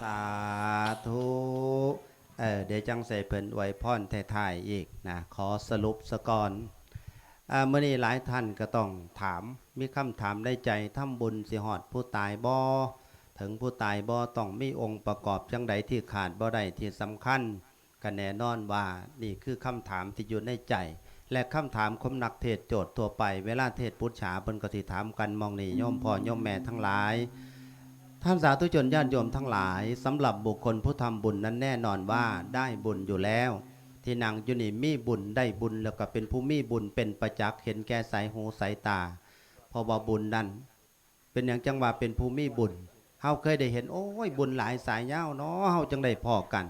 สาธุเออเดี๋ยวจังใส่เพิ่นไว้พรท้ายๆอีกนะขอสรุปสก่อนอ่าเมื่อนี้หลายท่านก็ต้องถาม มีคำถามได้ใจทำบุญสิหอดผู้ตายบ่ถึงผู้ตายบ่ต้องมีองค์ประกอบจังใดที่ขาดบ่ได้ที่สำคัญก็แน่นอนว่านี่คือคำถามที่อยู่ในใจ และคำถามคมนักเทศโจทย์ตัวไป เวลาเทศพุทธฉาเพิ่นก็สิถามกันมองนี่โยมพ่อโยมแม่ทั้งหลาย ท่านสาธุชนญาติโยมทั้งหลายสำหรับบุคคลผู้ทำบุญนั้นแน่นอนว่าได้บุญอยู่แล้ว ที่นางยุนีมีบุญได้บุญแล้วก็เป็นผู้มีบุญเป็นประจักษ์เห็นแก่สายหูสายตาพราะว่าบุญนั้น เป็นอย่างจังว่าเป็นผู้มีบุญเฮาเคยได้เห็นโอ้ยบุญหลายสายเยาเนาะเฮาจังได้พอกัน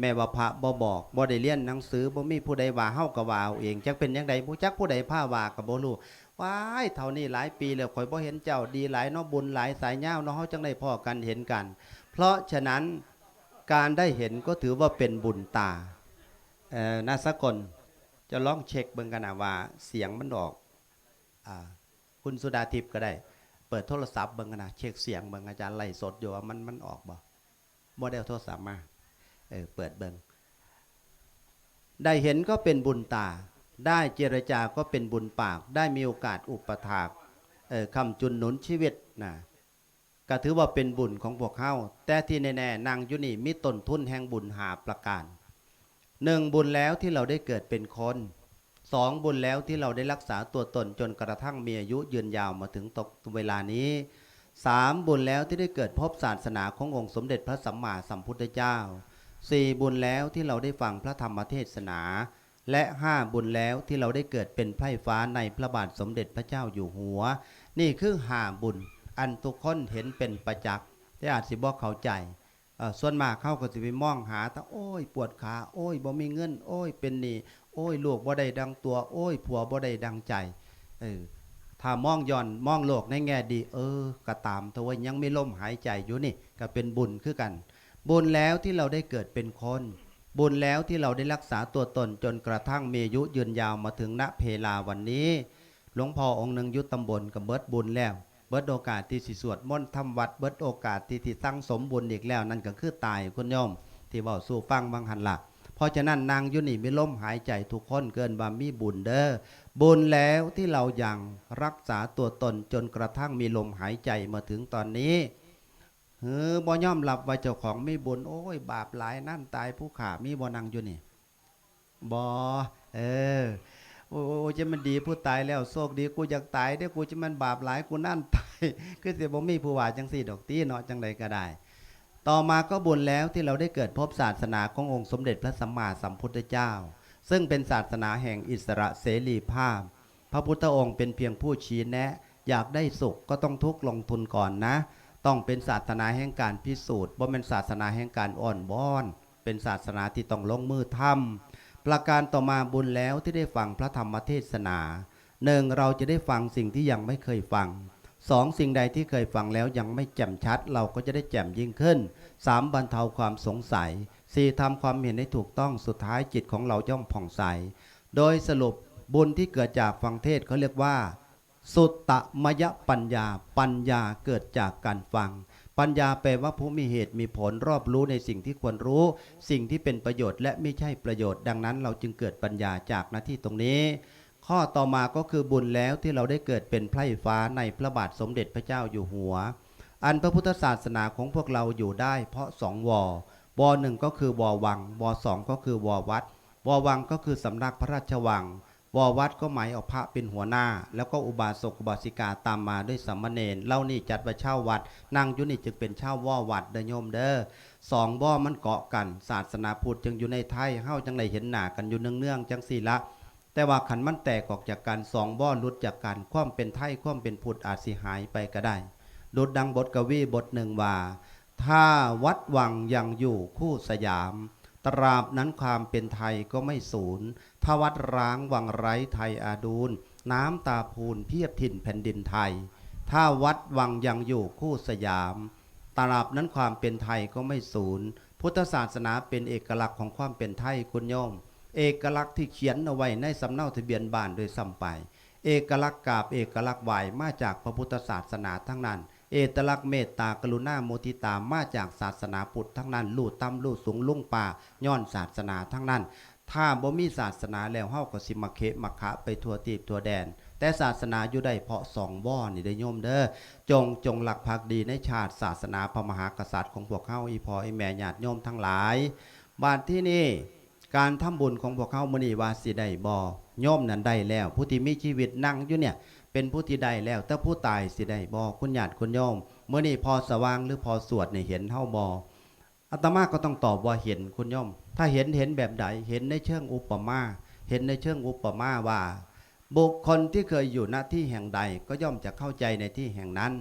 แม่ว่าพระบ่บอกบ่ได้เรียนหนังสือบ่มีผู้ใดว่าเฮาก็ว่าเอาเองจักเป็นจังไดผู้จักผู้ใดพาว่าก็บ่รู้ว้ายเท่านี้หลายปีแล้วข่อยบ่เห็นเจ้าดีหลายเนาะบุญหลายสายยาวเนาะเฮาจังได้พ่อกันเห็นกัน เพราะฉะนั้นการได้เห็นก็ถือว่าเป็นบุญตาเอ่อนาสกลจะลองเช็คเบิ่งกันนะว่าเสียงมันออกอ่าคุณสุดาทิพย์ก็ได้ เปิดโทรศัพท์เบิ่งกันนะเช็คเสียงเบิ่งอาจารย์ไล่สดอยู่ว่ามันมันออกบ่บ่ได้โทรศัพท์มา เออเปิดเบิงได้เห็นก็เป็นบุญตา ได้เจรจาก็เป็นบุญปาก ได้มีโอกาสอุปถากเออคำจุนหนุนชีวิตนะก็ถือว่าเป็นบุญของพวกเขาแต่ที่แน่ๆนางยุนี่มีต้นทุนแห่งบุญหาประการหนึ่งบุญแล้วที่เราได้เกิดเป็นคนสองบุญแล้วที่เราได้รักษาตัวตนจนกระทั่งมีอายุยืนยาวมาถึงตกเวลานี้สามบุญแล้วที่ได้เกิดพบศาสนาขององค์สมเด็จพระสัมมาสัมพุทธเจ้า สี่บุญแล้วที่เราได้ฟังพระธรรมเทศนา และห้าบุญแล้วที่เราได้เกิดเป็นไพร่ฟ้าในพระบาทสมเด็จพระเจ้าอยู่หัว นี่คือหาบุญ อันทุกคนเห็นเป็นประจักษ์แต่อาจสิบอกเข้าใจส่วนมากเข้าก็สิไปมองหาต่โอ้ย ปวดขาโอ้ยบ่มีเงิน โอ้ยเป็นหนี้โอ้ยลูกบ่ได้ดังตัว โอ้ยผัวบ่ได้ดังใจเออถ้ามองย้อนมองโลกในแง่ดี เออก็ตามแต่ว่ายังไม่ล่มหายใจอยู่นี่ก็เป็นบุญคือกัน บุญแล้วที่เราได้เกิดเป็นคน บุญแล้วที่เราได้รักษาตัวตนจนกระทั่งเมยุยืนยาวมาถึงณเพลาวันนี้ หลวงพ่อองค์หนึ่งยุตตำบลกับเบิดบุญแล้ว เบิดโอกาสที่สิสวดมนต์ทำวัดเบิดโอกาสที่ที่ตั้งสมบุญอีกแล้วนั่นก็คือตายคุณโยม ที่ว่าสู่ฟังบางหันหลักเพราะฉะนั้นนางยุนี่มีลมหายใจทุกคนเกินบามีบุญเด้อบุญแล้วที่เรายังรักษาตัวตนจนกระทั่งมีลมหายใจมาถึงตอนนี้ เฮ้อบ่ย่อมรับว่าเจ้าของไมีบุญโอ้ย บาปหลายนั่นตายผู้ขามีบ่นังอยู่นี่บ่เออโอ้ยจะมันดีผู้ตายแล้วโชคดีกูอยากตายเด้กูจะมันบาปหลายกูนั่นตายคือเสิบ่มีผู้ว่าจังสี่ดอกตีเนาะจังใดก็ได้ ต่อมาก็บุญแล้วที่เราได้เกิดพบศาสนาขององค์สมเด็จพระสัมมาสัมพุทธเจ้า ซึ่งเป็นศาสนาแห่งอิสระเสรีภาพ พระพุทธองค์เป็นเพียงผู้ชี้แนะ อยากได้สุขก็ต้องทุกลงทุนก่อนนะ ต้องเป็นศาสนาแห่งการพิสูจน์ว่าเป็นศาสนาแห่งการอ่อนบ้อน เป็นศาสนาที่ต้องลงมือทำประการต่อมาบุญแล้วที่ได้ฟังพระธรรมเทศนาหนึ่งเราจะได้ฟังสิ่งที่ยังไม่เคยฟังสองสิ่งใดที่เคยฟังแล้วยังไม่แจ่มชัด เราก็จะได้แจ่มยิ่งขึ้นสามบรรเทาความสงสัยสี่ทำความเห็นให้ถูกต้องสุดท้ายจิตของเราย่อมผ่องใส โดยสรุปบุญที่เกิดจากฟังเทศเขาเรียกว่า สุตตมยปัญญา ปัญญาเกิดจากการฟัง ปัญญาแปลว่าผู้มีเหตุมีผลรอบรู้ในสิ่งที่ควรรู้ สิ่งที่เป็นประโยชน์และไม่ใช่ประโยชน์ ดังนั้นเราจึงเกิดปัญญาจากหน้าที่ตรงนี้ ข้อต่อมาก็คือบุญแล้วที่เราได้เกิดเป็นไพร่ฟ้าในพระบาทสมเด็จพระเจ้าอยู่หัว อันพระพุทธศาสนาของพวกเราอยู่ได้ เพราะสองวอวอหนึ่งก็คือวอวังวอสองก็คือวอวัดวอวังก็คือสำนักพระราชวังว อวัดก็หมายเอาพระเป็นหัวหน้า แล้วก็อุบาสกอุบาสิกาตามมาด้วยสัมมาเนรเล่านี่จัดว่าเช่าวัดนั่งยุนี่จึงเป็นเช่าว่อวัดเดโยมเด้อสองบ่อมันเกาะกัน ศาสนาพุทธจึงอยู่ในไทยเฮาจังได้เห็นหนากันอยู่เนืองๆจังสี่ละแต่ว่าขันมันแตกออกจากกันสองบ่อลุดจากกันความเป็นไทยความเป็นพุทธอาจสิหายไปก็ได้ดุดดังบทกวีบทหนึ่งว่า ถ้าวัดวังยังอยู่คู่สยาม ตราบนั้นความเป็นไทยก็ไม่สูญถ้าวัดร้างวังไร้ไทยอาดูล น้ำตาพูนเพียบถิ่นแผ่นดินไทย ถ้าวัดวังยังอยู่คู่สยาม ตราบนั้นความเป็นไทยก็ไม่สูญพุทธศาสนาเป็นเอกลักษณ์ของความเป็นไทยคุณโยม เอกลักษณ์ที่เขียนเอาไว้ในสำเนาทะเบียนบ้านโดยซ้ำไป เอกลักษณ์กาบเอกลักษณ์ไหวมาจากพระพุทธศาสนาทั้งนั้น เอตลักษณ์เมตตากรุณาโมทิตามาจากศาสนาพุทธทั้งนั้นลู่ต่ำลู่สูงลุ่งป่าย้อนศาสนาทั้งนั้น ถ้าบ่มีศาสนาแล้วเฮาก็สิมาเคมาคะไปทั่วตีบทั่วแดน แต่ศาสนาอยู่ได้เพราะสองว่อนี่ได้โยมเด้อจงจงหลักภักดีในชาติศาสนาพระมหากษัตริย์ของพวกเฮาอีพออีแม่ญาติโยมทั้งหลายบาดที่นี่การทำบุญของพวกเฮามื้อนี้ว่าสิได้บ่โยมนั้นได้แล้ว ผู้ที่มีชีวิตนั่งอยู่เนี่ย เป็นผู้ที่ได้แล้ว แต่ผู้ตายสิได้บ่คุณญาติคุณโยมเมื้อนี้พอสว่างหรือพอสวดนี่เห็นเฮาบ่อาตมาก็ต้องตอบว่าเห็นคุณโยมถ้าเห็นเห็นแบบใดเห็นในเชิงอุปมา เห็นในเชิงอุปมาว่า บุคคลที่เคยอยู่ณที่แห่งใดก็ย่อมจะเข้าใจในที่แห่งนั้น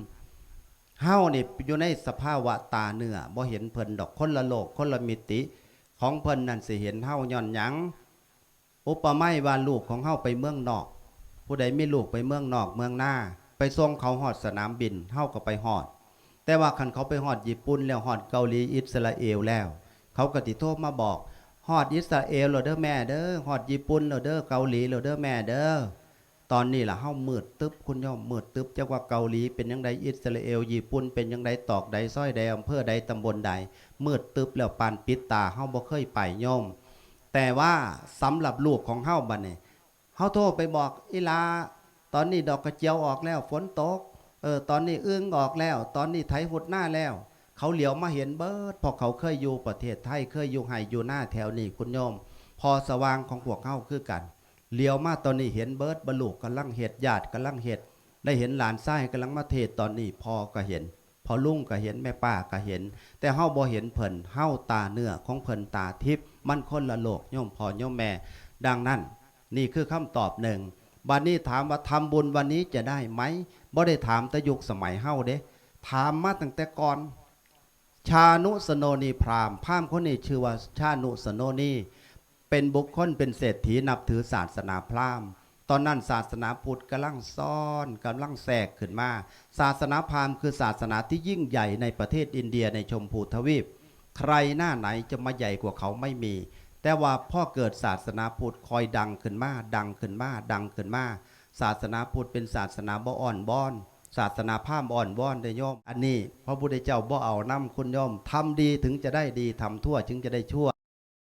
เฮานี่อยู่ในสภาวะตาเนื้อบ่เห็นเพิ่นดอกคนละโลกคนละมิติ ของเพิ่นนั่นสิเห็นเฮาย้อนยังอุปมาว่าลูกของเฮาไปเมืองนอก ผู้ใดมีลูกไปเมืองนอกเมืองหน้า ไปส่งเขาฮอดสนามบินเฮาก็ไปฮอด แต่ว่าคันเขาไปฮอดญี่ปุ่นแล้วฮอดเกาหลีอิสราเอลแล้ว เขาก็ติโทรมาบอกฮอดอิสราเอลแล้วเด้อแม่เด้อฮอดญี่ปุ่นแล้วเด้อเกาหลีแล้วเด้อแม่เด้อตอนนี้ล่ะเฮามืดตึ๊บคุณย่อมมืดตึ๊บจักว่าเกาหลีเป็นยังไดอิสราเอลญี่ปุ่นเป็นยังไดตอกใดซ้อยใดอำเภอใดตำบลใด มืดตึ๊บแล้วปานปิดตาเฮาบ่เคยไปโยมแต่ว่าสำหรับลูกของเฮาบัดนี้ เฮาโทรไปบอกอีลา ตอนนี้ดอกกระเจียวออกแล้ว ฝนตก เออ ตอนนี้อึ้งออกแล้ว ตอนนี้ไถหุดหน้าแล้ว เขาเหลียวมาเห็นเบิดพอเขาเคยอยู่ประเทศไทย เคยอยู่ไห้อยู่หน้าแถวนี้คุณโยม พอสว่างของพวกเขาคือกัน เหลียวมาตอนนี้เห็นเบิร์ดบรรลุกำลังเห็ดญาติกำลังเห็ดได้เห็นหลานไส้กำลังมาเทศตอนนี้พอก็เห็นพอลุงก็เห็นแม่ป้าก็เห็น แต่เฮาบ่เห็นเพิ่นเฮาตาเนื้อของเพิ่นตาทิพย์มันคนละโลกโยมพ่อโยมแม่ ดังนั้น นี่คือคำตอบหนึ่งบัดนี้ถามว่าทำบุญวันนี้จะได้ไหมบ่ได้ถามแต่ยุคสมัยเฮาเด้ถามมาตั้งแต่ก่อน ชานุสโนนีพราหมณ์พราหมณ์คนนี้ชื่อว่าชานุสโนนีเป็นบุคคลเป็นเศรษฐีนับถือศาสนาพราหมณ์ ตอนนั้นศาสนาพุทธกำลังซ่อนกำลังแทรกขึ้นมา ศาสนาพราหมณ์คือศาสนาที่ยิ่งใหญ่ในประเทศอินเดียในชมพูทวีป ใครหน้าไหนจะมาใหญ่กว่าเขาไม่มี แต่ว่าพ่อเกิดศาสนาพุทธคอยดังขึ้นมา ดังขึ้นมา ดังขึ้นมา ศาสนาพุทธเป็นศาสนาบ่อ่อนบอน ศาสนาพามอ่อนบอนได้ย่อม อันนี้พระพุทธเจ้าบ่เอานำคุณโยมทำดีถึงจะได้ดีทำทั่วจึงจะได้ชั่ว